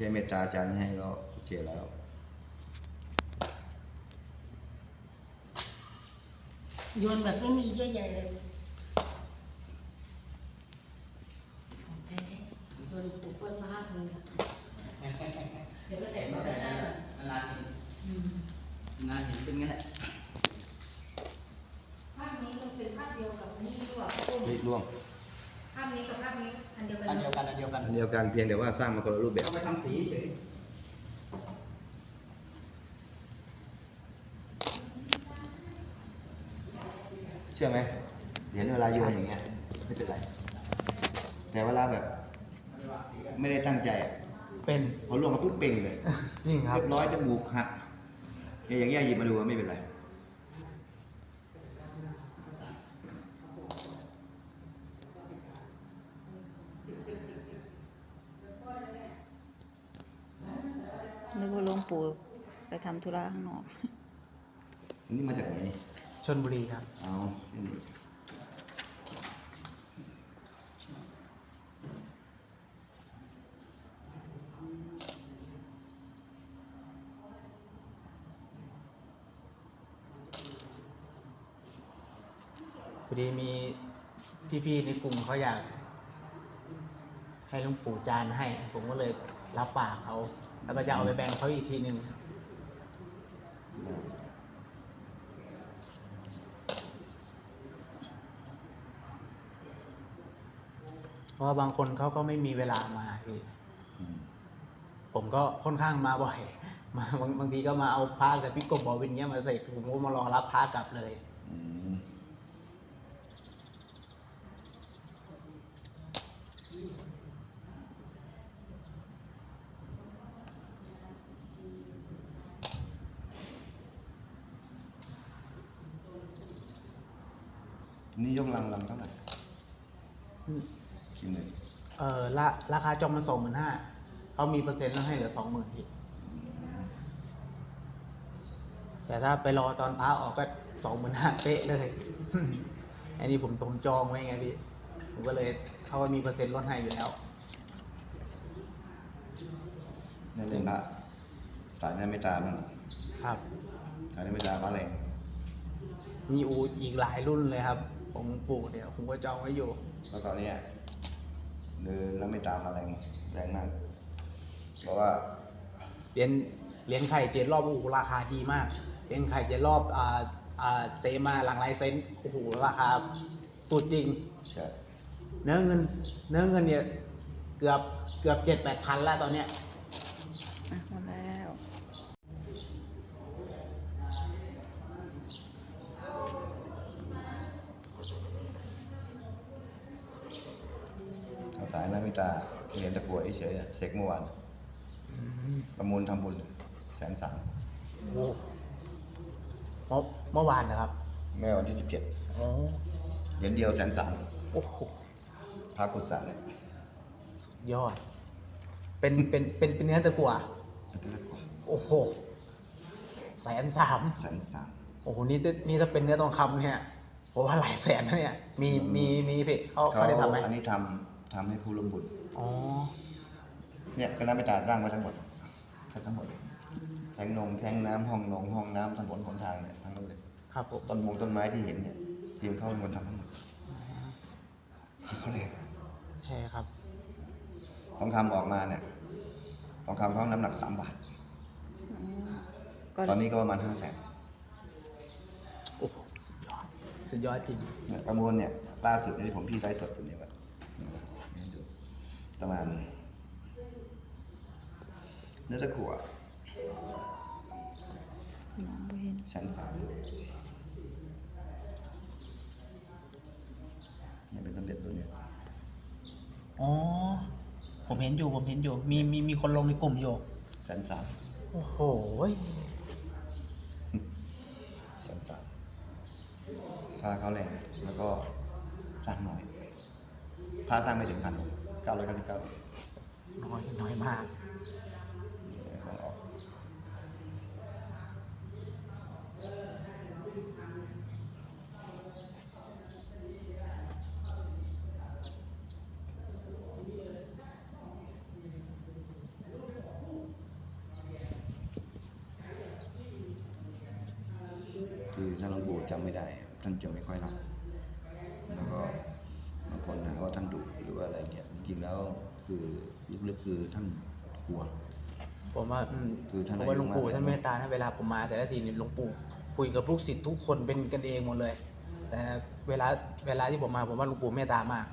แค่เมตตาอาจารย์ให้ก็โอเคแล้วโยนแบบไม่มีเยื่อใยเลยโดนปลูกต้นมากเลยอะเดี๋ยวก็แต่งมาได้นานเห็นอืมนานเห็นเป็นงั้นแหละภาพนี้มันเป็นภาพเดียวกับนี่ด้วยตุ้มเฮ้ยร่วงภาพนี้กับภาพนี้อันเดียวกันอันเดียวกันอันเดียวกันอันเดียวกันเพียงแต่ว่าสร้างมาคนละรูปแบบเอาไปทำสีเฉยเชื่อไหมเหรียญเวลาโยนอย่างเงี้ยไม่เป็นไร แต่เวลาแบบ ไม่ได้ตั้งใจอะเป็นพอล่วงก็ปุ๊บเป่งเลยจริงครับเรียบร้อยจมูกหักเนี่ยอย่างเงี้ยหยิบมาดูว่าไม่เป็นไร นึ กว่าหลวงปู่ไปทำธุระข้างนอกอันนี้มาจากไหนนี่ชนบุรีครับ เอาอันนี้พอดีมีพี่ๆในกลุ่มเขาอยาก ให้หลวงปู่จานให้ ผมก็เลยรับปากเขา แล้วก็จะเอาไปแบ่งเขาอีกทีหนึ่งเพราะบางคนเขาก็ไม่มีเวลามาพี่ผมก็ค่อนข้างมาบ่อยมาบางบางทีก็มาเอาพระกับพี่กบบอวินเงี้ยมาใส่ผมก็มารอรับพระกลับเลย อืม นี่ยกลังลังเท่าไหร่กี่หมื่นเออราราคาจองมันสองหมื่นห้าเขามีเปอร์เซ็นต์แล้วให้เหลือสองหมื่นพี่แต่ถ้าไปรอตอนพระออกก็สองหมื่นห้าเป๊ะเลย อันนี้ผมผมจองไว้ไงพี่ ผมก็เลยเขาก็มีเปอร์เซ็นต์ลดให้อยู่แล้วนั่นเป็นพระสายนั้นไม่ตาบ้างครับสายนั้นไม่ตาพระแรงมีอูอีกหลายรุ่นเลยครับ ผมปลูกเดี๋ยวผมก็จองไว้อยู่แล้วตอนเนี้ยเดินแล้วไม่ตามพระแรงแรงมาก เพราะว่าเหรียญเหรียญไข่เจ็ดรอบโอ้โหราคาดีมากเหรียญไข่เจ็ดรอบอ่าอ่าเซมาหลังลายเซ็นต์โอ้โหราคาสุดจริง ใช่เนื้อเงิน เนื้อเงินเนี่ยเกือบเกือบเจ็ดแปดพันแล้วตอนเนี้ย อะหมดแล้ว เอาสายนั้นไม่ตาเหรียญตะกั่วเฉยๆอะเสกเมื่อวานประมูลทำบุญแสนสามโอ้เมื่อเมื่อวานนะครับแม่วันที่สิบเจ็ดอ๋อเหรียญเดียวแสนสามโอ้โหพระกุศลเนี่ยยอด เป็นเป็นเป็นเป็นเนื้อตะกั่วตะกั่วโอ้โหแสนสามแสนสามโอ้โหนี่ถ้านี่ถ้าเป็นเนื้อทองคำเนี่ยผมว่าหลายแสนนะเนี่ย มีมีมีเพจเขาเขาได้ทำไหมอันนี้ทำ ทำให้ผู้ร่วมบุญอ๋อ เนี่ยคณะไม่ตาสร้างไว้ทั้งหมดทั้งหมดแทงนงแทงน้ำห้องนงห้องน้ำถนนหนทางเนี่ยทั้งนั้นเลยครับผม ต้นมงต้นไม้ที่เห็นเนี่ยทีมเขาเป็นคนทำทั้งหมดเขาเลยใช่ครับ ทองคำออกมาเนี่ยทองคำเขาน้ำหนักสามบาท อืมก็ตอนนี้ก็ประมาณห้าแสนโอ้โหสุดยอด สุดยอดจริงเนี่ยประมูลเนี่ยล่าสุดที่ผมพี่ไลฟ์สดตัวนี้ว่า ประมาณเนื้อตะกั่วมองไม่เห็นแสนสามเนี่ยเป็นสมเด็จตัวเนี้ยอ๋อ ผมเห็นอยู่ ผมเห็นอยู่ มี มี มีคนลงในกลุ่มอยู่แสนสามโอ้โหแสนสามพาเขาแรงแล้วก็สร้างหน่อยพาสร้างไม่ถึงพันเก้าร้อยเก้าสิบเก้าน้อยน้อยมากคือท่านหลวงปู่จำไม่ได้ ท่านจะไม่ค่อยรับ รเนี่ยจริงๆแล้วคือลึกๆคือท่านกลัว ผมว่าอืมคือท่านผมว่าหลวงปู่อายุมากท่านเมตตานะเวลาผมมา แต่ละทีนี่หลวงปู่คุยกับลูกศิษย์ทุกคนเป็นกันเองหมดเลย แต่เวลาเวลาที่ผมมาผมว่าหลวงปู่เมตตามาก